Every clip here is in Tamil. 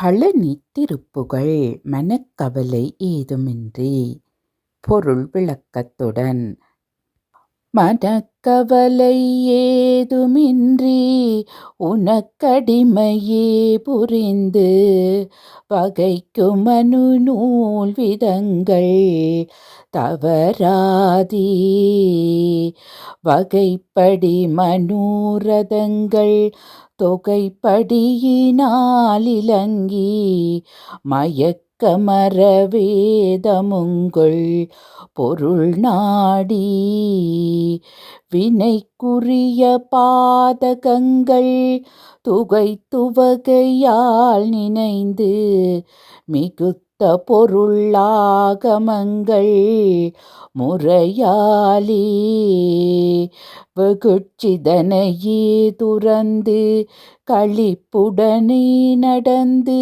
பழனி திருப்புகழ் மனக்கவலை ஏதுமின்றி பொருள் விளக்கத்துடன் மனக்கவலை ஏதுமின்றி உனக்கடிமையே புரிந்து பகைக்கும் மனு நூல் விதங்கள் தவறாதி. வகைப்படி மனூரதங்கள் தொகைப்படியினால் இலங்கி மயக்க கமர வேதமுங்கள் பொருள் நாடி வினைக்குரிய பாதகங்கள் துகை துவகையால் நினைந்து மிகு மிகுத்த பொருளாகமங்கள் முறையாலே வெகுட்சிதனையே துறந்து களிப்புடனே நடந்து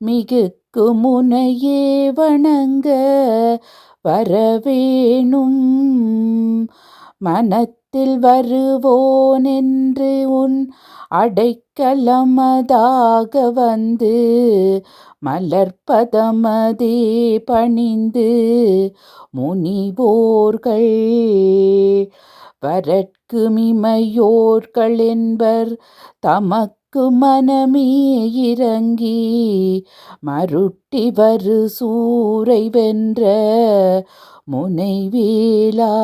மிகுக்கு முனையே வணங்க வரவேணும் மனத் மனத்தில் வருவோனென்று உன் அடைக்கலமதாக வந்து மலர்பதமதே பணிந்து முனிவோர்கள். வரற்குமிமையோர்கள் என்பர் தமக்கு மனமே இறங்கி மருட்டி வரு சூரை வென்ற முனைவேலா.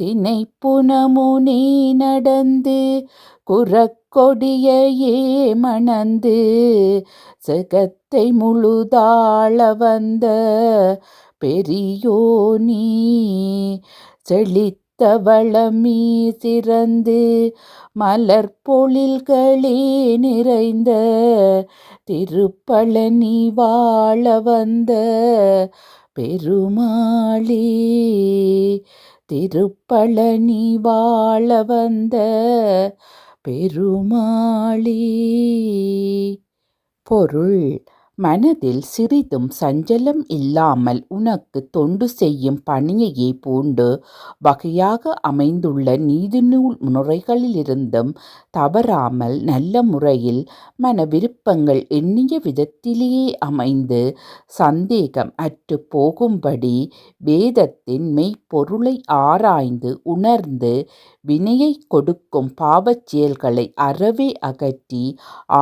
தினைப்புனமுனே நடந்து குறக்கொடியையே மணந்து செகத்தை முழுதாள வந்த பெரியோனி. செழித்த வளமீ சிறந்து மலர்பொழில்களே நிறைந்த திருப்பழனி வாழ வந்த பெருமாளே. திருப்பழனி வாழ வந்த பெருமாளே. பொருள் மனதில் சிறிதும் சஞ்சலம் இல்லாமல் உனக்கு தொண்டு செய்யும் பணியையே பூண்டு வகையாக அமைந்துள்ள நீதிநூல் முறைகளிலிருந்தும் தவறாமல் நல்ல முறையில் மன விருப்பங்கள் எண்ணிய விதத்திலேயே அமைந்து சந்தேகம் அற்று போகும்படி வேதத்தின் மெய்ப்பொருளை ஆராய்ந்து உணர்ந்து வினையை கொடுக்கும் பாவச் செயல்களை அறவே அகற்றி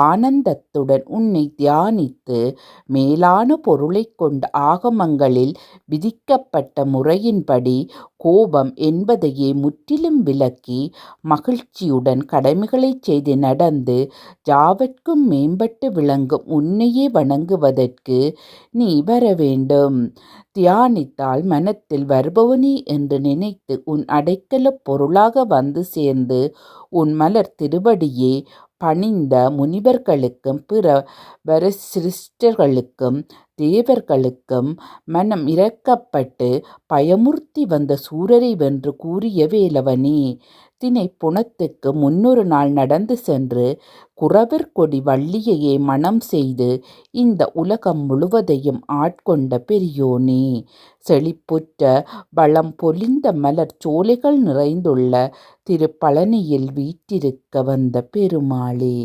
ஆனந்தத்துடன் உன்னை தியானித்து மேலான பொருளைக் கொண்ட ஆகமங்களில் விதிக்கப்பட்ட முறையின்படி கோபம் என்பதையே முற்றிலும் விலக்கி மகிழ்ச்சியுடன் கடமைகளைச் செய்து நடந்து ஜாவற்கும் மேம்பட்டு விளங்கும் உன்னையே வணங்குவதற்கு நீ வர வேண்டும். தியானித்தால் மனத்தில் வருபவனே என்று நினைத்து உன் அடைக்கலப் பொருளாக வந்து சேர்ந்து உன் மலர் திருவடியே பணிந்த முனிவர்களுக்கும் பிற வரசிருஷ்டர்களுக்கும் தேவர்களுக்கும் மனம் இரக்கப்பட்டு பயமுறுத்தி வந்த சூரரை வென்று கூறிய வேலவனே தினை புனத்துக்கு முன்னொரு நாள் நடந்து சென்று குறவர் கொடி வள்ளியையே மணம் செய்து இந்த உலகம் முழுவதையும் ஆட்கொண்ட பெரியோனே செழிப்புற்ற வளம் பொலிந்த மலர் சோலைகள் நிறைந்துள்ள திருப்பழனியில் வீற்றிருக்க வந்த பெருமாளே.